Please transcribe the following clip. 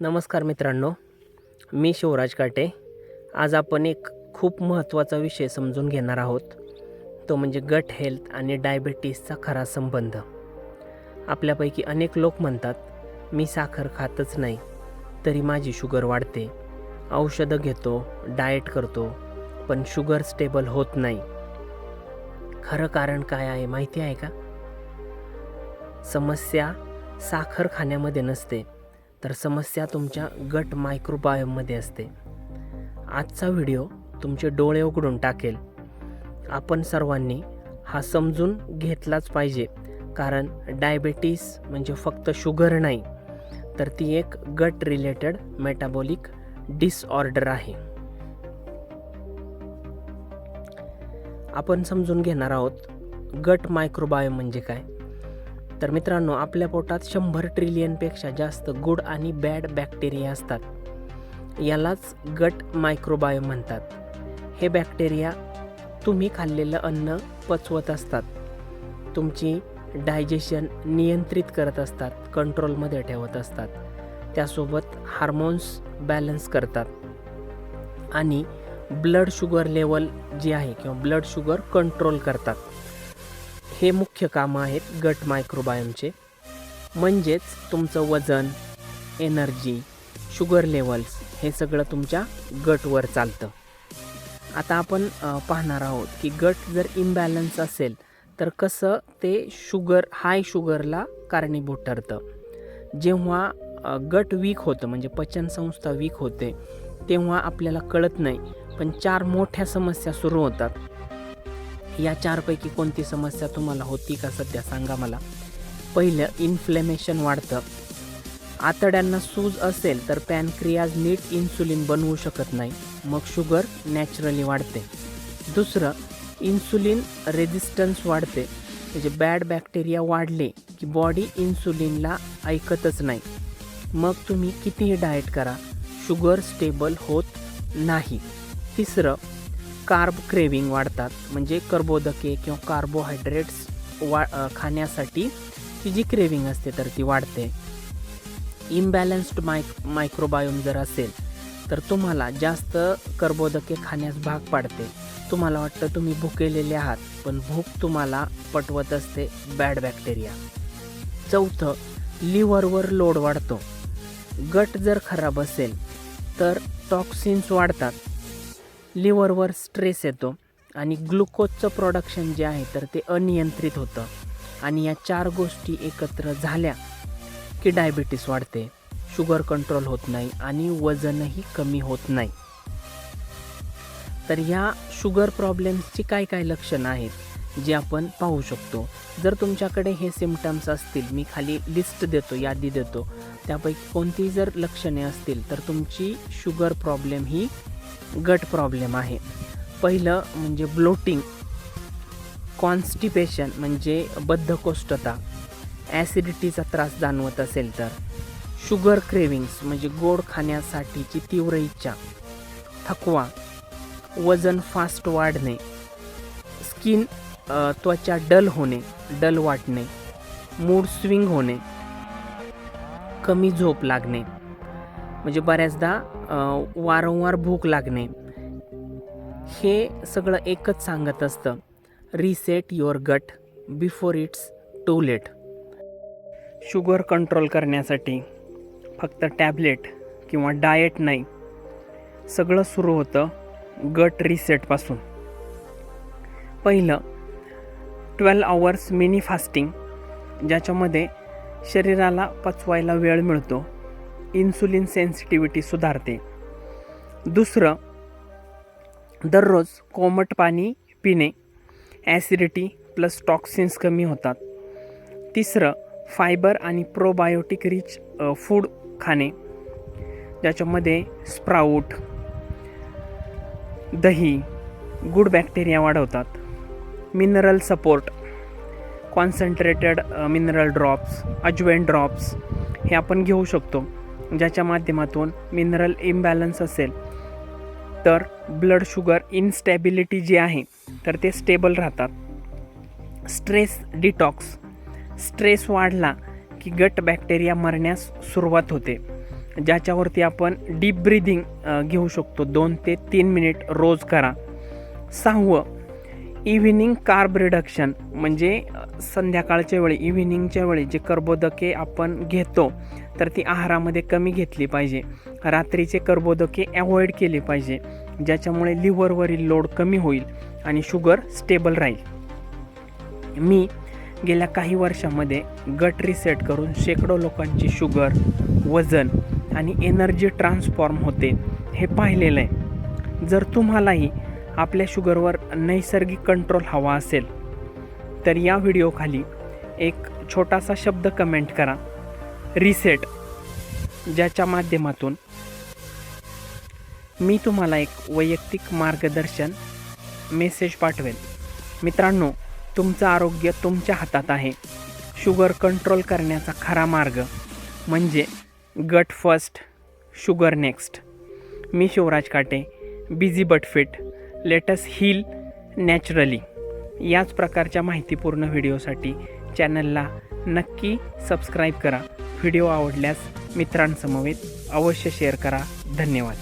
नमस्कार मित्रांनो मी शिवराज काटे. आज आपण एक खूप महत्त्वाचा विषय समजून घेणार आहोत. तो म्हणजे गट हेल्थ आणि डायबेटीसचा खरा संबंध. आपल्यापैकी अनेक लोक म्हणतात मी साखर खातच नाही तरी माझी शुगर वाढते. औषधं घेतो डाएट करतो पण शुगर स्टेबल होत नाही. खरं कारण काय आहे माहिती आहे का? समस्या साखर खाण्यामध्ये नसते. तर समस्या तुमच्या गट मायक्रोबायोममध्ये असते. आजचा व्हिडिओ तुमचे डोळे उघडून टाकेल. आपण सर्वांनी हा समजून घेतलाच पाहिजे कारण डायबेटीस म्हणजे फक्त शुगर नाही तर ती एक गट रिलेटेड मेटाबॉलिक डिसऑर्डर आहे. आपण समजून घेणार आहोत गट मायक्रोबायोम म्हणजे काय? तर मित्रांनो आपल्या पोटात शंभर ट्रिलियनपेक्षा जास्त गुड आणि बॅड बॅक्टेरिया असतात. यालाच गट मायक्रोबायोम म्हणतात. हे बॅक्टेरिया तुम्ही खाल्लेलं अन्न पचवत असतात. तुमची डायजेशन नियंत्रित करत असतात कंट्रोलमध्ये ठेवत असतात. त्यासोबत हार्मोन्स बॅलन्स करतात. आणि ब्लड शुगर लेवल जी आहे किंवा ब्लड शुगर कंट्रोल करतात. हे मुख्य कामं आहेत गट मायक्रोबायोमचे. म्हणजेच तुमचं वजन एनर्जी शुगर लेवल्स हे सगळं तुमच्या गटवर चालतं. आता आपण पाहणार आहोत की गट जर इम्बॅलन्स असेल तर कसं ते शुगर हाय शुगरला कारणीभूत ठरतं. जेव्हा गट वीक होतं म्हणजे पचनसंस्था वीक होते तेव्हा आपल्याला कळत नाही पण चार मोठ्या समस्या सुरू होतात. या चारपैकी कोणती समस्या तुम्हाला होती का सध्या सांगा मला. पहिलं इन्फ्लेमेशन वाढतं. आतड्यांना सूज असेल तर पॅनक्रियाज नीट इन्सुलिन बनवू शकत नाही. मग शुगर नॅचरली वाढते. दुसरं इन्सुलिन रेजिस्टन्स वाढते. म्हणजे बॅड बॅक्टेरिया वाढले की बॉडी इन्सुलिनला ऐकतच नाही. मग तुम्ही कितीही डाएट करा शुगर स्टेबल होत नाही. तिसरं कार्ब क्रेविंग वाढतात. म्हणजे कर्बोदके किंवा कार्बोहायड्रेट्स वा खाण्यासाठी ती जी क्रेविंग असते तर ती वाढते. इम्बॅलन्स्ड मायक मायक्रोबायोम जर असेल तर तुम्हाला जास्त कर्बोदके खाण्यास भाग पाडते. तुम्हाला वाटतं तुम्ही भुकेलेले आहात पण भूक तुम्हाला पटवत असते बॅड बॅक्टेरिया. चौथं लिव्हरवर लोड वाढतो. गट जर खराब असेल तर टॉक्सिन्स वाढतात. लिव्हरवर स्ट्रेस येतो आणि ग्लुकोजचं प्रोडक्शन जे आहे तर ते अनियंत्रित होतं. आणि या चार गोष्टी एकत्र झाल्या की डायबिटीस वाढते शुगर कंट्रोल होत नाही आणि वजनही कमी होत नाही. तर ह्या शुगर प्रॉब्लेम्सची काय काय लक्षणं आहेत जे आपण पाहू शकतो. जर तुमच्याकडे हे सिमटम्स असतील मी खाली लिस्ट देतो यादी देतो. त्यापैकी कोणतीही जर लक्षणे असतील तर तुमची शुगर प्रॉब्लेम ही गट प्रॉब्लेम आहे. पहिलं म्हणजे ब्लोटिंग कॉन्स्टिपेशन म्हणजे बद्धकोष्ठता ॲसिडिटीचा त्रास जाणवत असेल तर. शुगर क्रेविंग्स म्हणजे गोड खाण्यासाठीची तीव्र इच्छा थकवा वजन फास्ट वाढणे स्किन त्वचा डल होणे डल वाटणे मूड स्विंग होणे कमी झोप लागणे. म्हणजे बऱ्याचदा वारंवार भूक लागणे हे सगळं एकच सांगत असतं. Reset your gut before it's too late sugar control करण्यासाठी फक्त टॅबलेट किंवा डाएट नाही सगळं सुरू होतं गट रिसेटपासून पहिलं ट्वेल्व आवर्स मिनी फास्टिंग ज्याच्यामध्ये शरीराला पचवायला वेळ मिळतो. इन्सुलिन सेन्सिटिव्हिटी सुधारते. दुसरं दररोज कोमट पाणी पिणे. ॲसिडिटी प्लस टॉक्सिन्स कमी होतात. तिसरं फायबर आणि प्रोबायोटिक रिच फूड खाणे. ज्याच्यामध्ये स्प्राऊट दही गुड बॅक्टेरिया वाढवतात. Mineral support concentrated mineral drops ajwain drops हे आपण घेऊ शकतो. ज्याच्या माध्यमातून मिनरल इम्बॅलन्स असेल तर ब्लड शुगर इनस्टॅबिलिटी जी आहे तर ते स्टेबल राहतात. स्ट्रेस डिटॉक्स स्ट्रेस वाढला की गट बॅक्टेरिया मरण्यास सुरुवात होते ज्याच्यावरती आपण डीप ब्रिदिंग घेऊ शकतो. दोन ते तीन मिनिट रोज करा. सहावं इव्हिनिंग कार्ब रिडक्शन म्हणजे संध्याकाळच्या वेळी इव्हिनिंगच्या वेळी जे कर्बोदके आपण घेतो तर ती आहारामध्ये कमी घेतली पाहिजे. रात्रीचे कर्बोदके अवॉइड केले पाहिजे ज्याच्यामुळे लिव्हरवरील लोड कमी होईल आणि शुगर स्टेबल राहील. मी गेल्या काही वर्षामध्ये गट रिसेट करून शेकडो लोकांची शुगर वजन आणि एनर्जी ट्रान्सफॉर्म होते हे पाहिलेलं आहे. जर तुम्हालाही आपल्या शुगरवर नैसर्गिक कंट्रोल हवा असेल तर या व्हिडिओखाली एक छोटासा शब्द कमेंट करा. रिसेट ज्याच्या माध्यमातून मी तुम्हाला एक वैयक्तिक मार्गदर्शन मेसेज पाठवेल. मित्रांनो तुमचं आरोग्य तुमच्या हातात आहे. शुगर कंट्रोल करण्याचा खरा मार्ग म्हणजे gut first sugar next me Shivraj Kate busy but fit let's heal naturally याच प्रकारच्या माहितीपूर्ण व्हिडिओसाठी चॅनलला नक्की सबस्क्राईब करा. व्हिडिओ आवडल्यास मित्रांसमवेत अवश्य शेअर करा. धन्यवाद.